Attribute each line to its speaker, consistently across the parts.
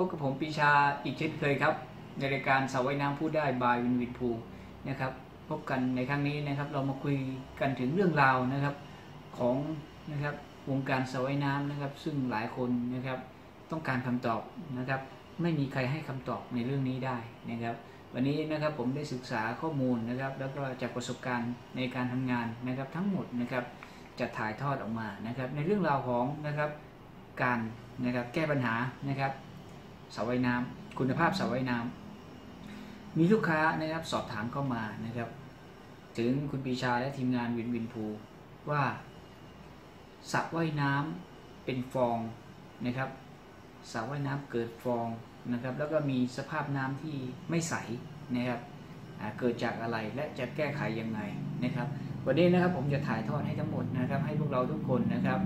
Speaker 1: พบกับผมปีชาอีกเช่นเคยครับ ในรายการสาวว่ายน้ำพูดได้บายวินวินพูนะครับ พบกันในครั้งนี้นะครับ เรามาคุยกันถึงเรื่องราวนะครับของนะครับวงการสาวว่ายน้ำนะครับ ซึ่งหลายคนนะครับต้องการคำตอบนะครับ ไม่มีใครให้คำตอบในเรื่องนี้ได้นะครับ วันนี้นะครับผมได้ศึกษาข้อมูลนะครับ แล้วก็จากประสบการณ์ในการทำงานนะครับ ทั้งหมดนะครับจะถ่ายทอดออกมานะครับ ในเรื่องราวของนะครับการนะครับแก้ปัญหานะครับ สาว่ายน้ำคุณภาพสาว่ายน้ำมีลูกค้านะครับสอบถามเข้ามานะครับ ถึงคุณปีชาและทีมงานวินวินพูว่าสระว่ายน้ำเป็นฟองนะครับสระว่ายน้ำเกิดฟองนะครับ แล้วก็มีสภาพน้ำที่ไม่ใสนะครับเกิดจากอะไรและจะแก้ไขยังไงนะครับ วันนี้นะครับผมจะถ่ายทอดให้ทั้งหมดนะครับ ให้พวกเราทุกคนนะครับ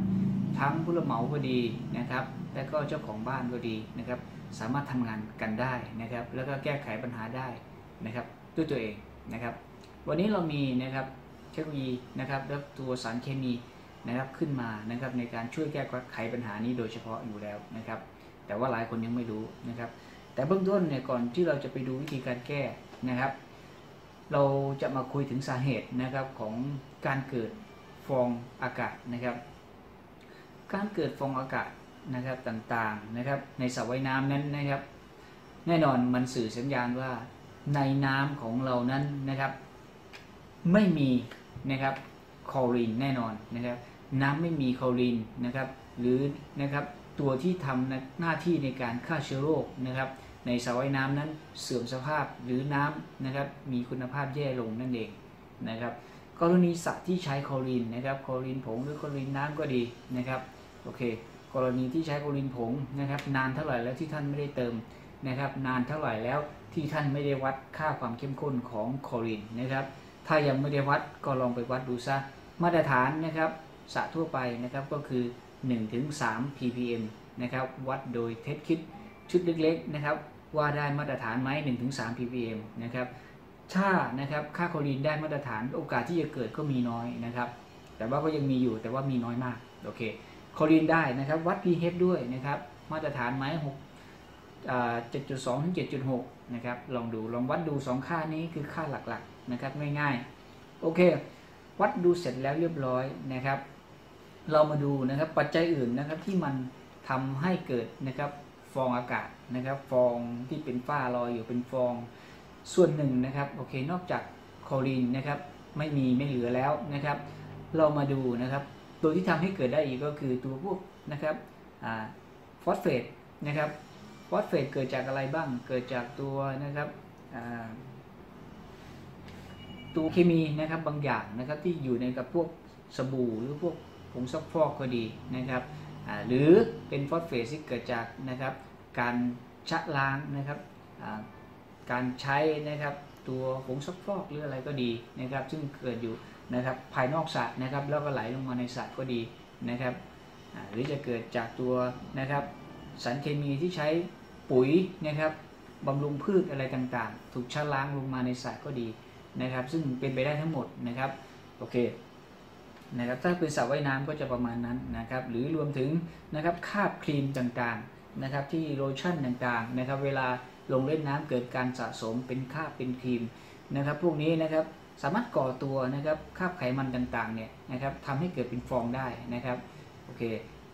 Speaker 1: ทั้งผู้รับเหมาก็ดีนะครับ และก็เจ้าของบ้านก็ดีนะครับ สามารถทำงานกันได้นะครับ แล้วก็แก้ไขปัญหาได้นะครับ ด้วยตัวเองนะครับ วันนี้เรามีนะครับเทคโนโลยีนะครับและตัวสารเคมีนะครับขึ้นมานะครับในการช่วยแก้ไขปัญหานี้โดยเฉพาะอยู่แล้วนะครับ แต่ว่าหลายคนยังไม่รู้นะครับ แต่เบื้องต้นเนี่ยก่อนที่เราจะไปดูวิธีการแก้นะครับ เราจะมาคุยถึงสาเหตุนะครับของการเกิดฟองอากาศนะครับ การเกิดฟองอากาศ นะครับต่างๆนะครับ ในสระว่ายน้ำนั้นนะครับ แน่นอนมันสื่อสัญญาณว่าในน้ำของเรานั้นนะครับ ไม่มีนะครับคลอรีนแน่นอนนะครับ น้ำไม่มีคลอรีนนะครับ หรือนะครับตัวที่ทำหน้าที่ในการฆ่าเชื้อโรคนะครับ ในสระว่ายน้ำนั้นเสื่อมสภาพหรือน้ำนะครับ มีคุณภาพแย่ลงนั่นเองนะครับกรณีสระที่ใช้คลอรีนนะครับคลอรีนผงหรือคลอรีนน้ำก็ดีนะครับโอเค กรณีที่ใช้โคลอรีนผงนะครับ นานเท่าไหร่แล้วที่ท่านไม่ได้เติมนะครับ นานเท่าไหร่แล้วที่ท่านไม่ได้วัดค่าความเข้มข้นของโคลอรีนนะครับ ถ้ายังไม่ได้วัดก็ลองไปวัดดูซะมาตรฐานนะครับสระทั่วไปนะครับก็คือ 1-3 ppm นะครับวัดโดยเทสคิดชุดเล็กๆนะครับ ว่าได้มาตรฐานไหม1-3 ppm นะครับถ้านะครับค่าโคลอรีนได้มาตรฐานโอกาสที่จะเกิดก็มีน้อยนะครับ แต่ว่าก็ยังมีอยู่แต่ว่ามีน้อยมากโอเค คลอรีนได้นะครับ วัด pH ด้วยนะครับ มาตรฐานไหม6 7.2ถึง7.6นะครับ ลองดู ลองวัดดู2ค่านี้คือค่าหลักๆนะครับ ง่ายๆ โอเค วัดดูเสร็จแล้วเรียบร้อยนะครับ เรามาดูนะครับปัจจัยอื่นนะครับที่มันทำให้เกิดนะครับฟองอากาศนะครับ ฟองที่เป็นฝ้าลอยอยู่เป็นฟองส่วนหนึ่งนะครับ โอเค นอกจากคลอรีนนะครับ ไม่มีไม่เหลือแล้วนะครับ เรามาดูนะครับ ตัวที่ทำให้เกิดได้อีกก็คือตัวพวกนะครับฟอสเฟตนะครับฟอสเฟตเกิดจากอะไรบ้าง เกิดจากตัวนะครับตัวเคมีนะครับบางอย่างนะครับที่อยู่ในกับพวกสบู่หรือพวกผงซักฟอกก็ดีนะครับหรือเป็นฟอสเฟตที่เกิดจากนะครับการชะล้างนะครับการใช้นะครับตัวผงซักฟอกหรืออะไรก็ดีนะครับ ซึ่งเกิดอยู่ นะครับภายนอกสระนะครับแล้วก็ไหลลงมาในสระก็ดีนะครับหรือจะเกิดจากตัวนะครับสารเคมีที่ใช้ปุ๋ยนะครับบำรุงพืชอะไรต่างๆ ถูกชะล้างลงมาในสระก็ดีนะครับ ซึ่งเป็นไปได้ทั้งหมดนะครับโอเคนะครับถ้าเป็นสระว่ายน้ำก็จะประมาณนั้นนะครับหรือรวมถึงนะครับคราบครีมต่างๆนะครับที่โลชั่นต่างๆนะครับเวลาลงเล่นน้ำเกิดการสะสมเป็นคราบเป็นครีมนะครับพวกนี้นะครับ สามารถก่อตัวนะครับคาบไขมันต่างๆเนี่ยนะครับทำให้เกิดเป็นฟองได้นะครับโอเค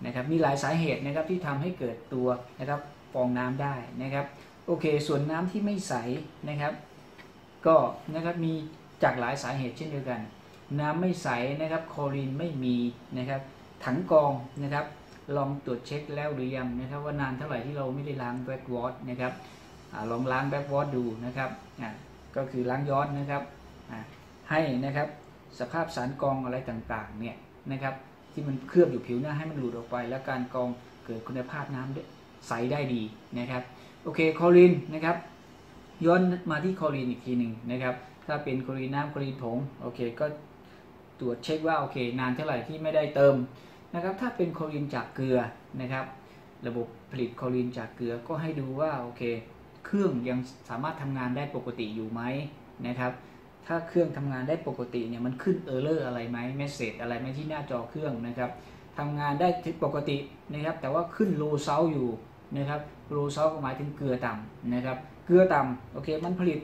Speaker 1: นะครับมีหลายสาเหตุนะครับที่ทำให้เกิดตัวนะครับฟองน้ำได้นะครับโอเค ส่วนน้ำที่ไม่ใสนะครับ ก็นะครับมีจากหลายสาเหตุเช่นเดียวกัน น้ำไม่ใสนะครับคลอรีนไม่มีนะครับถังกองนะครับลองตรวจเช็คแล้วหรือยังนะครับว่านานเท่าไหร่ที่เราไม่ได้ล้างแบ็กวอตนะครับอลองล้างแบ็กวอตดูนะครับก็คือล้างย้อนนะครับ ให้นะครับสภาพสารกองอะไรต่างๆเนี่ยนะครับที่มันเคลือบอยู่ผิวหน้าให้มันหลุดออกไป แล้วการกองเกิดคุณภาพน้ำใสได้ดีนะครับโอเคคอรีนนะครับย้อนมาที่คอรีนอีกทีหนึ่งนะครับถ้าเป็นคอรีนน้ำคอรีนผงโอเคก็ตรวจเช็คว่าโอเคนานเท่าไหร่ที่ไม่ได้เติมนะครับถ้าเป็นคอรีนจากเกลือนะครับระบบผลิตคอรีนจากเกลือก็ให้ดูว่าโอเค เครื่องยังสามารถทำงานได้ปกติอยู่ไหมนะครับ ถ้าเครื่องทำงานได้ปกติเนี่ยมันขึ้นเออร์เลอร์อะไรไหมเมสเซจอะไรไหมที่หน้าจอเครื่องนะครับทำงานได้ปกตินะครับ แต่ว่าขึ้นโลเซลอยู่นะครับโลเซลหมายถึงเกลือต่ำนะครับ เกลือต่ำโอเค มันผลิต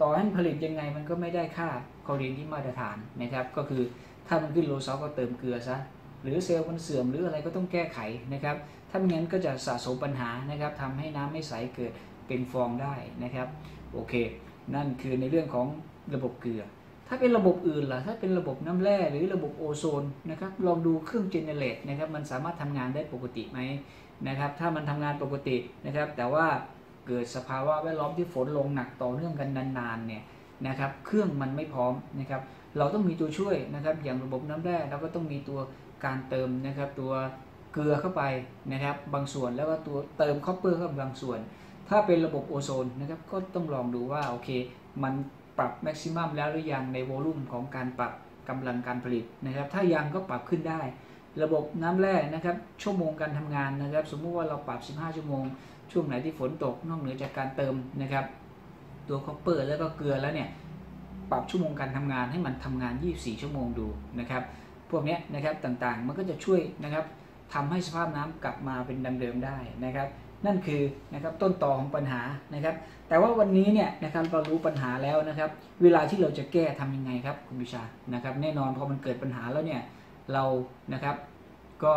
Speaker 1: ต่อให้ผลิตยังไงมันก็ไม่ได้ค่าคอรีนที่มาตรฐานนะครับ ก็คือถ้ามันขึ้นโลเซลก็เติมเกลือซะหรือเซลล์มันเสื่อมหรืออะไรก็ต้องแก้ไขนะครับ ถ้าไม่งั้นก็จะสะสมปัญหานะครับทำให้น้ำไม่ใสเกิดเป็นฟองได้นะครับ โอเค นั่นคือในเรื่องของ ระบบเกลือ ถ้าเป็นระบบอื่นล่ะ ถ้าเป็นระบบน้ำแร่หรือระบบโอโซนนะครับ ลองดูเครื่องเจเนเรตนะครับ มันสามารถทำงานได้ปกติไหมนะครับ ถ้ามันทำงานปกตินะครับ แต่ว่าเกิดสภาวะแวดล้อมที่ฝนลงหนักต่อเนื่องกันนานๆเนี่ยนะครับ เครื่องมันไม่พร้อมนะครับ เราต้องมีตัวช่วยนะครับ อย่างระบบน้ำแร่เราก็ต้องมีตัวการเติมนะครับ ตัวเกลือเข้าไปนะครับ บางส่วนแล้วก็ตัวเติมคอปเปอร์เข้าไปบางส่วน ถ้าเป็นระบบโอโซนนะครับ ก็ต้องลองดูว่าโอเค มัน ปรับแม็กซิมัมแล้วหรือยังในโวลูมของการปรับกำลังการผลิตนะครับ ถ้ายังก็ปรับขึ้นได้ ระบบน้ำแร่นะครับ ชั่วโมงการทำงานนะครับ สมมุติว่าเราปรับ 15 ชั่วโมง ช่วงไหนที่ฝนตกนอกเหนือจากการเติมนะครับ ตัวคอปเปอร์แล้วก็เกลือแล้วเนี่ยปรับชั่วโมงการทำงานให้มันทำงาน 24 ชั่วโมงดูนะครับ พวกนี้นะครับต่างๆ มันก็จะช่วยนะครับทำให้สภาพน้ำกลับมาเป็นดังเดิมได้นะครับ นั่นคือนะครับต้นตอของปัญหานะครับ แต่ว่าวันนี้เนี่ยนะครับเรารู้ปัญหาแล้วนะครับ เวลาที่เราจะแก้ทำยังไงครับคุณวิชานะครับแน่นอนพอมันเกิดปัญหาแล้วเนี่ยเรานะครับก็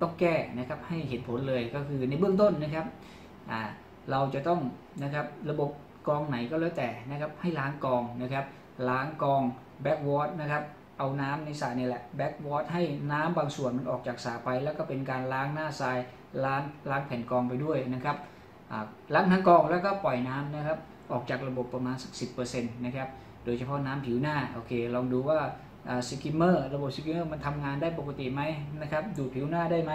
Speaker 1: ต้องแก้นะครับให้เหตุผลเลยก็คือในเบื้องต้นนะครับอ่าเราจะต้องนะครับระบบกองไหนก็แล้วแต่นะครับให้ล้างกองนะครับล้างกองแบ็กวอตนะครับ เอาน้ำในสระนี่แหละแบ็กวอตให้น้ำบางส่วนมันออกจากสระไป แล้วก็เป็นการล้างหน้าทรายล้างล้างแผ่นกองไปด้วยนะครับล้างทั้งกองแล้วก็ปล่อยน้ำนะครับออกจากระบบประมาณสักสินะครับโดยเฉพาะน้ำผิวหน้าโอเคลองดูว่าสกิมเมอร์ระบบสกิมเมอร์มันทำงานได้ปกติไหมนะครับดูผิวหน้าได้ไหม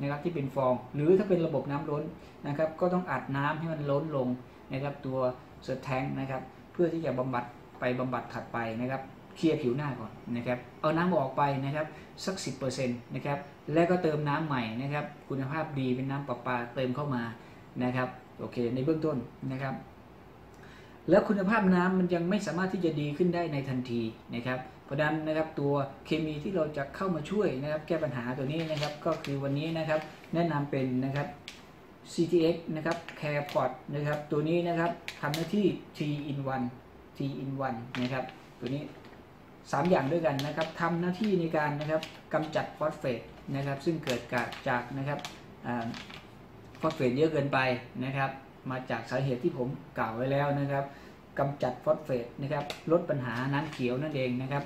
Speaker 1: นะครับที่เป็นฟอง หรือถ้าเป็นระบบน้ำล้นนะครับก็ต้องอัดน้ำให้มันล้นลงนะครับตัวเซอร์แทงนะครับเพื่อที่จะบำบัดไปบำบัดถัดไปนะครับ เคลียร์ผิวหน้าก่อนนะครับ เอาน้ำออกไปนะครับสัก 10%นะครับ แล้วก็เติมน้ำใหม่นะครับ คุณภาพดีเป็นน้ำประปาเติมเข้ามานะครับ โอเค ในเบื้องต้นนะครับ แล้วคุณภาพน้ำมันยังไม่สามารถที่จะดีขึ้นได้ในทันทีนะครับ เพราะนั้นนะครับตัวเคมีที่เราจะเข้ามาช่วยนะครับ แก้ปัญหาตัวนี้นะครับ ก็คือวันนี้นะครับ แนะนำเป็นนะครับ CTX นะครับ CarePod นะครับ ตัวนี้นะครับทำหน้าที่ T in 1 T in 1นะครับ ตัวนี้ 3 อย่างด้วยกันนะครับทำหน้าที่ในการนะครับกำจัดฟอสเฟตนะครับ ซึ่งเกิดจากนะครับฟอสเฟตเยอะเกินไปนะครับ มาจากสาเหตุที่ผมกล่าวไว้แล้วนะครับกำจัดฟอสเฟตนะครับลดปัญหาน้ำเขียวนั่นเองนะครับ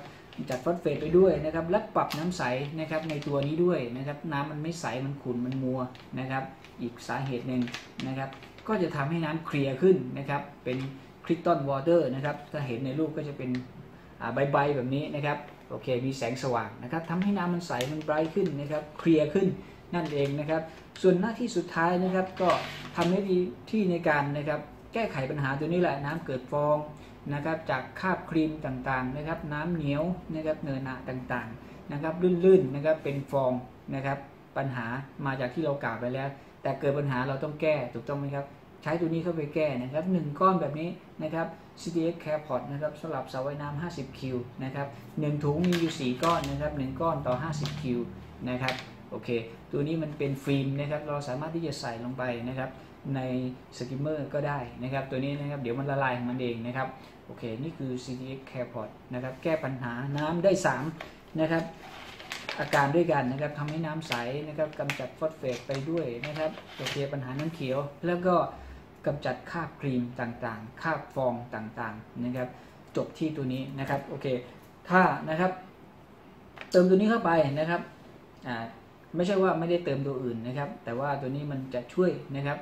Speaker 1: จัดฟอสเฟตไปด้วยนะครับ และปรับน้ำใสนะครับในตัวนี้ด้วยนะครับ น้ำมันไม่ใสมันขุ่นมันมัวนะครับ อีกสาเหตุหนึ่งนะครับ ก็จะทำให้น้ำเคลียร์ขึ้นนะครับ เป็นคริสตัลวอเตอร์นะครับ ถ้าเห็นในรูปก็จะเป็น ใบๆแบบนี้นะครับโอเคมีแสงสว่างนะครับทำให้น้ำมันใสมันไบรท์ขึ้นนะครับเคลียร์ขึ้นนั่นเองนะครับ ส่วนหน้าที่สุดท้ายนะครับก็ทำหน้าที่ที่ในการนะครับแก้ไขปัญหาตัวนี้แหละน้ำเกิดฟองนะครับจากคราบครีมต่างๆนะครับน้ำเหนียวนะครับเนินหนาต่างๆนะครับลื่นๆนะครับเป็นฟองนะครับปัญหามาจากที่เรากล่าวไปแล้ว แต่เกิดปัญหาเราต้องแก้ถูกต้องไหมครับ ใช้ตัวนี้เข้าไปแก้นะครับ1ก้อนแบบนี้นะครับ CDX Carepot นะครับสำหรับสระว่ายน้ำ50 คิวนะครับ1ถุงมีอยู่ 4 ก้อนนะครับ1ก้อนต่อ 50 คิวนะครับโอเค ตัวนี้มันเป็นฟิล์มนะครับเราสามารถที่จะใส่ลงไปนะครับในสกิมเมอร์ก็ได้นะครับตัวนี้นะครับเดี๋ยวมันละลายของมันเองนะครับโอเค นี่คือ CDX Carepot นะครับแก้ปัญหาน้ำได้ 3 นะครับอาการด้วยกันนะครับทำให้น้ำใสนะครับกำจัดฟอสเฟตไปด้วยนะครับโอเคปัญหาน้ำเขียวแล้วก็ กำจัดคราบครีมต่างๆ คราบฟองต่างๆนะครับ จบที่ตัวนี้นะครับโอเค ถ้านะครับเติมตัวนี้เข้าไปนะครับอ่าไม่ใช่ว่าไม่ได้เติมตัวอื่นนะครับ แต่ว่าตัวนี้มันจะช่วยนะครับ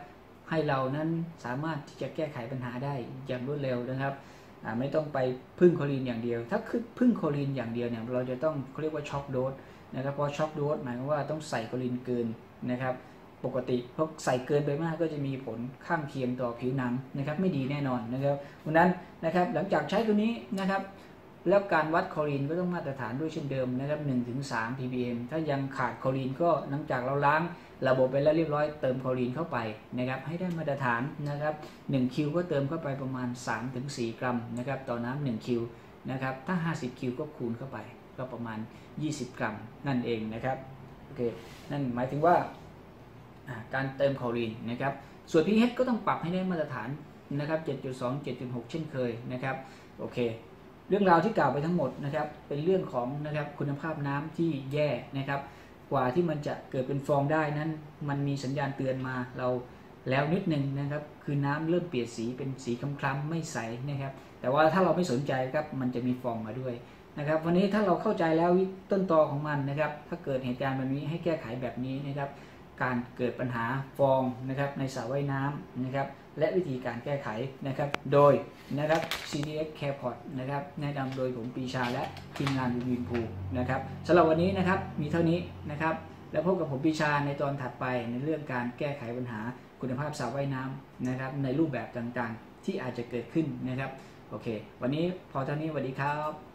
Speaker 1: ให้เรานั้นสามารถที่จะแก้ไขปัญหาได้อย่างรวดเร็วนะครับไม่ต้องไปพึ่งโคลีนอย่างเดียว ถ้าคือพึ่งโคลีนอย่างเดียวเนี่ยเราจะต้องเขาเรียกว่าช็อกโดสนะครับเพราะช็อกโดสหมายความว่าต้องใส่โคลีนเกินนะครับ ปกติเพราะใส่เกินไปมากก็จะมีผลข้างเคียงต่อผิวหนังนะครับ ไม่ดีแน่นอนนะครับดังนั้นนะครับหลังจากใช้ตัวนี้นะครับ แล้วการวัดคอรีนก็ต้องมาตรฐานด้วยเช่นเดิมนะครับ1-3 ppm ถ้ายังขาดคอรีนก็หลังจากเราล้างระบบไปแล้วเรียบร้อยเติมคอรีนเข้าไปนะครับ ให้ได้มาตรฐานนะครับ1คิวก็เติมเข้าไปประมาณ 3-4 กรัมนะครับต่อน้ำ1คิวนะครับถ้า 50 คิวก็คูณเข้าไปก็ประมาณ 20 กรัมนั่นเองนะครับโอเคนั่นหมายถึงว่า การเติมคลอรีนนะครับ ส่วน pH ก็ต้องปรับให้ได้มาตรฐานนะครับ 7.2 7.6 เช่นเคยนะครับ โอเค เรื่องราวที่กล่าวไปทั้งหมดนะครับ เป็นเรื่องของนะครับคุณภาพน้ำที่แย่นะครับ กว่าที่มันจะเกิดเป็นฟองได้นั้น มันมีสัญญาณเตือนมาเราแล้วนิดหนึ่งนะครับ คือน้ำเริ่มเปลี่ยนสีเป็นสีคล้ำๆไม่ใสนะครับ แต่ว่าถ้าเราไม่สนใจครับ มันจะมีฟองมาด้วยนะครับ วันนี้ถ้าเราเข้าใจแล้วต้นตอของมันนะครับ ถ้าเกิดเหตุการณ์แบบนี้ให้แก้ไขแบบนี้นะครับ การเกิดปัญหาฟองนะครับในสระว่ายน้ำนะครับและวิธีการแก้ไขนะครับ โดยนะครับ CDX Careport นะครับแนะนำโดยผมปีชาและทีมงานวินวินพูนะครับสำหรับวันนี้นะครับมีเท่านี้นะครับ แล้วพบกับผมปีชาในตอนถัดไปในเรื่องการแก้ไขปัญหาคุณภาพสระว่ายน้ำนะครับ ในรูปแบบต่างๆ ที่อาจจะเกิดขึ้นนะครับ โอเค วันนี้พอเท่านี้สวัสดีครับ